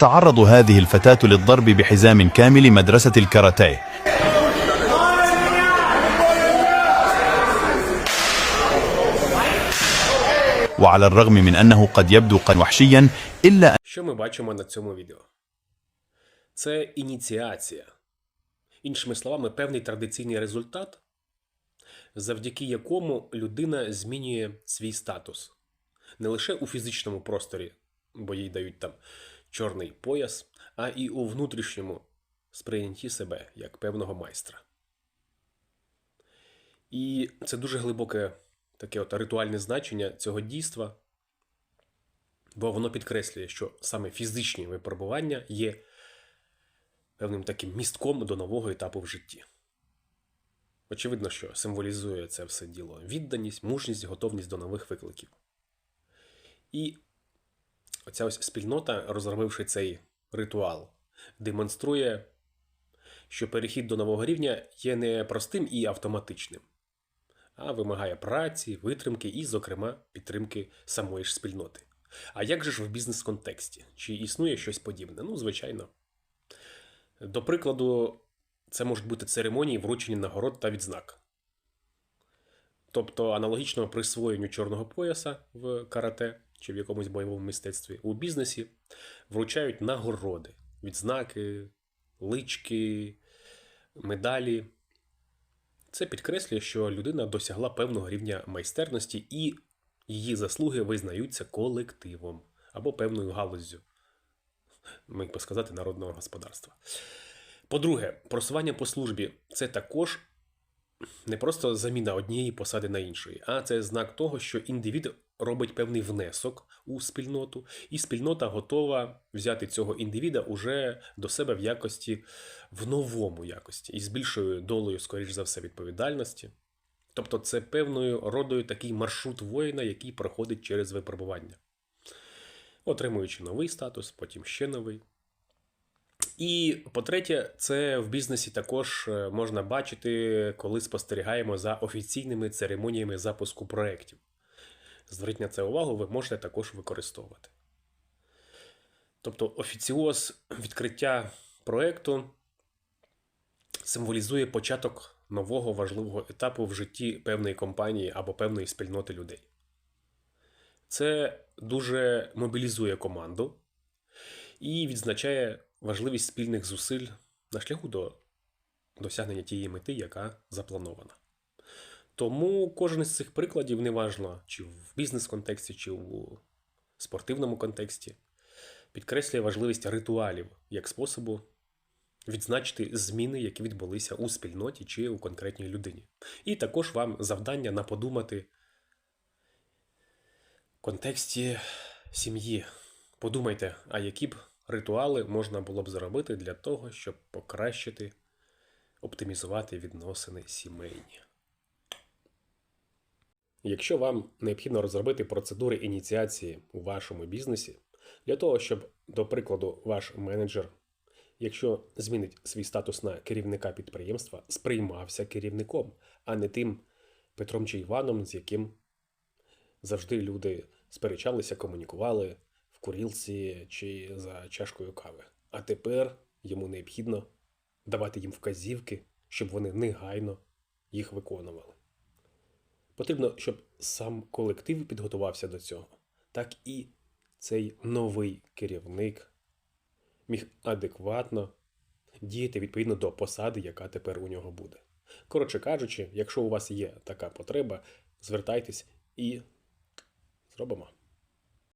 تتعرض هذه الفتاة للضرب بحزام كامل مدرسة الكاراتيه وعلى الرغم من أنه قد يبدو قد وحشيا إلا Що ми бачимо на цьому відео? Це ініціація. Іншими словами, певний традиційний результат, завдяки якому людина змінює свій статус не лише у фізичному просторі, бо їй дають там чорний пояс, а і у внутрішньому сприйнятті себе як певного майстра. І це дуже глибоке таке от ритуальне значення цього дійства, бо воно підкреслює, що саме фізичні випробування є певним таким містком до нового етапу в житті. Очевидно, що символізує це все діло відданість, мужність, готовність до нових викликів. І оця ось спільнота, розробивши цей ритуал, демонструє, що перехід до нового рівня є не простим і автоматичним, а вимагає праці, витримки і, зокрема, підтримки самої ж спільноти. А як же ж в бізнес-контексті? Чи існує щось подібне? Ну, звичайно. До прикладу, це можуть бути церемонії вручення нагород та відзнак. Тобто аналогічно присвоєнню чорного пояса в карате чи в якомусь бойовому мистецтві у бізнесі вручають нагороди, відзнаки, лички, медалі. Це підкреслює, що людина досягла певного рівня майстерності і її заслуги визнаються колективом або певною галуззю, міг би сказати, народного господарства. По-друге, просування по службі це також не просто заміна однієї посади на іншої, а це знак того, що індивід робить певний внесок у спільноту, і спільнота готова взяти цього індивіда уже до себе в якості в новому якості із більшою долею, скоріш за все, відповідальності. Тобто, це певною родою такий маршрут воїна, який проходить через випробування, отримуючи новий статус, потім ще новий. І по-третє, це в бізнесі також е, можна бачити, коли спостерігаємо за офіційними церемоніями запуску проєктів. Зверніть на це увагу, ви можете також використовувати. Тобто офіціоз відкриття проєкту символізує початок нового важливого етапу в житті певної компанії або певної спільноти людей. Це дуже мобілізує команду і відзначає важливість спільних зусиль на шляху до досягнення тієї мети, яка запланована. Тому кожен з цих прикладів, неважно, чи в бізнес-контексті, чи у спортивному контексті, підкреслює важливість ритуалів як способу відзначити зміни, які відбулися у спільноті чи у конкретній людині. І також вам завдання на подумати в контексті сім'ї. Подумайте, а які б ритуали можна було б зробити для того, щоб покращити, оптимізувати відносини сімейні. Якщо вам необхідно розробити процедури ініціації у вашому бізнесі, для того, щоб, до прикладу, ваш менеджер, якщо змінить свій статус на керівника підприємства, сприймався керівником, а не тим Петром чи Іваном, з яким завжди люди сперечалися, комунікували курілці чи за чашкою кави. А тепер йому необхідно давати їм вказівки, щоб вони негайно їх виконували. Потрібно, щоб сам колектив підготувався до цього, так і цей новий керівник міг адекватно діяти відповідно до посади, яка тепер у нього буде. Коротше кажучи, якщо у вас є така потреба, звертайтесь і зробимо.